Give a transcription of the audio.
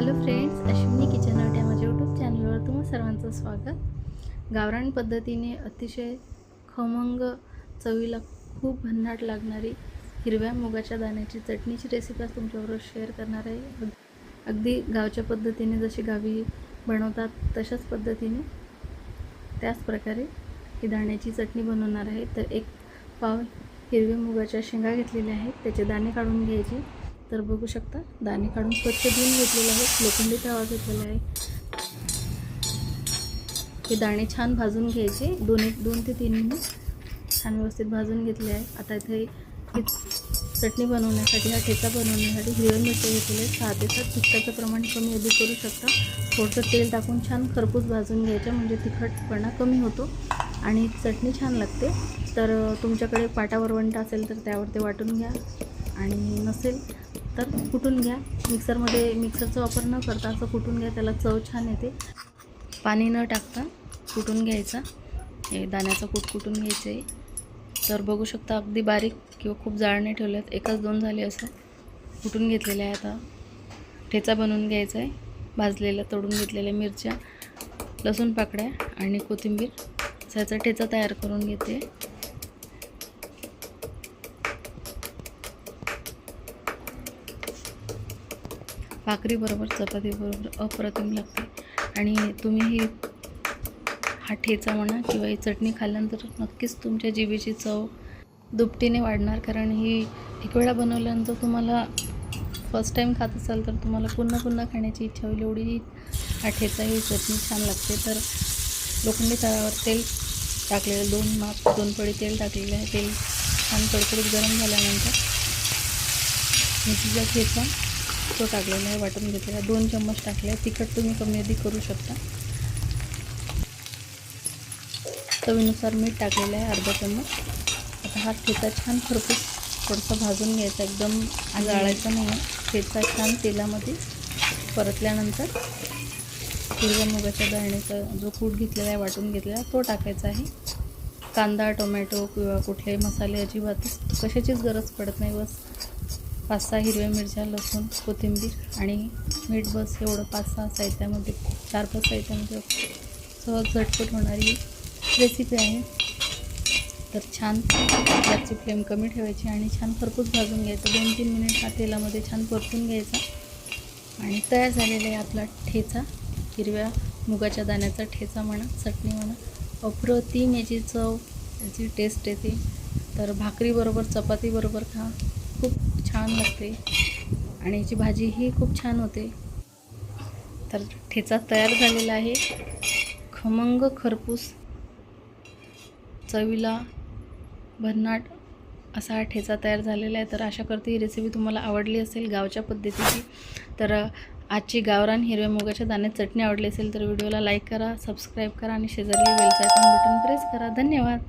Hello friends Ashwini kitchen art या माझ्या YouTube चॅनलवर तुम्हा सर्वांचं स्वागत. गावरान पद्धतीने अतिशय खमंग चवीला खूप भन्नाट लागणारी हिरव्या मुगाच्या दाण्याची चटणीची रेसिपी आज तुमच्याबरोबर शेअर करणार आहे. अगदी गावच्या पद्धतीने जशी गावी बनवतात तशाच पद्धतीने त्याच प्रकारे ही दाण्याची चटणी बनवणार आहे. तर एक पाव हिरव्या मुगाच्या शेंगा घेतलेल्या आहेत त्याचे दाणे काढून घ्यायचे. तर बघू शकता दाणे काढून स्वच्छ धुवून घेतलेले आहेत लोखंडी तवा घेतलेला आहे. हे दाणे छान भाजून घ्यायचे दोन एक दोन ते तीन मिनिट छान व्यवस्थित भाजून घेतले आहे. आता इथे चटणी बनवण्यासाठी हा ठेचा बनवण्यासाठी हिरव्या मिरच्या घेतलेले सहा ते सात तिखटाचं प्रमाण कमी अधिक करू शकता. थोडंसं तेल टाकून छान खरपूस भाजून घ्यायचं म्हणजे तिखटपणा कमी होतो आणि चटणी छान लागते. तर तुमच्याकडे पाटा वरवंटा असेल तर त्यावर ते वाटून घ्या. आणि नसेल तर कुटून घ्या. मिक्सरमध्ये मिक्सरचा वापर न करता असं कुटून घ्या त्याला चव छान येते. पाणी न टाकता कुटून घ्यायचा? हे दाण्याचं कूट कुटून घ्यायचं आहे तर बघू शकता अगदी बारीक किंवा खूप जाड नाही ठेवले आहेत एकच दोन झाले असं कुटून घेतलेलं आहे आता. ठेचा बनवून घ्यायचा आहे भाजलेल्या तोडून घेतलेल्या मिरच्या लसूण पाकड्या आणि कोथिंबीर. त्याचा ठेचा तयार करून घेते. भाकरीबरोबर चपातीबरोबर अप्रतिम लागते. आणि तुम्ही ही हा ठेचा म्हणा किंवा ही चटणी खाल्ल्यानंतर नक्कीच तुमच्या जिभेची चव दुपटीने वाढणार. कारण ही एक वेळा बनवल्यानंतर तुम्हाला फर्स्ट टाईम खात असाल तर तुम्हाला पुन्हा पुन्हा खाण्याची इच्छा होईल. एवढी ही हा ठेचा ही चटणी छान लागते. तर लोखंडी तव्यावर तेल टाकलेलं दोन माप दोन पडी तेल टाकलेलं आहे. तेल छान कडकडीत गरम झाल्यानंतर मिरचीचा ठेचा तो टाकलेला आहे वाटून घेतलेला दोन चम्मच टाकले आहे. तिखट तुम्ही कमी अधिक करू शकता. चवीनुसार मीठ टाकलेलं आहे अर्धा चम्मच. आता हा ठेचा छान खरपूस थोडंसं भाजून घ्यायचा. एकदम जाळायचा नाही ठेचा छान तेलामध्ये परतल्यानंतर हिरव्या मुगाच्या दाण्याचा जो कूट घेतलेला आहे वाटून घेतलेला तो टाकायचा आहे. कांदा टोमॅटो किंवा कुठले मसाले अजिबातच कशाचीच गरज पडत नाही. बस पाच सहा हिरव्या मिरच्या लसूण कोथिंबीर आणि मीठ बस एवढं पाच सहा साहित्यामध्ये चार पाच साहित्यामध्ये सहज झटपट होणारी रेसिपी आहे. तर छान गॅसची फ्लेम कमी ठेवायची आणि छान खरपूस भाजून घ्यायचं. दोन तीन मिनिट हा तेलामध्ये छान परतून घ्यायचा. आणि तयार झालेला आहे आपला ठेचा. हिरव्या मुगाच्या दाण्याचा ठेचा म्हणा चटणी म्हणा. अप्रतिम याची चव याची टेस्ट येते. तर भाकरीबरोबर चपातीबरोबर खा. खूप छान लागते. आणि याची भाजीही खूप छान होते. तर ठेचा तयार झालेला आहे. खमंग खरपूस चवीला भन्नाट असा हा ठेचा तयार झालेला आहे. तर आशा करते ही रेसिपी तुम्हाला आवडली असेल गावच्या पद्धतीची. तर आजची गावरान हिरव्या मुगाच्या दाण्यात चटणी आवडली असेल तर व्हिडिओला लाईक करा सबस्क्राईब करा आणि शेजारी बेलचं आयकॉन बटन प्रेस करा. धन्यवाद.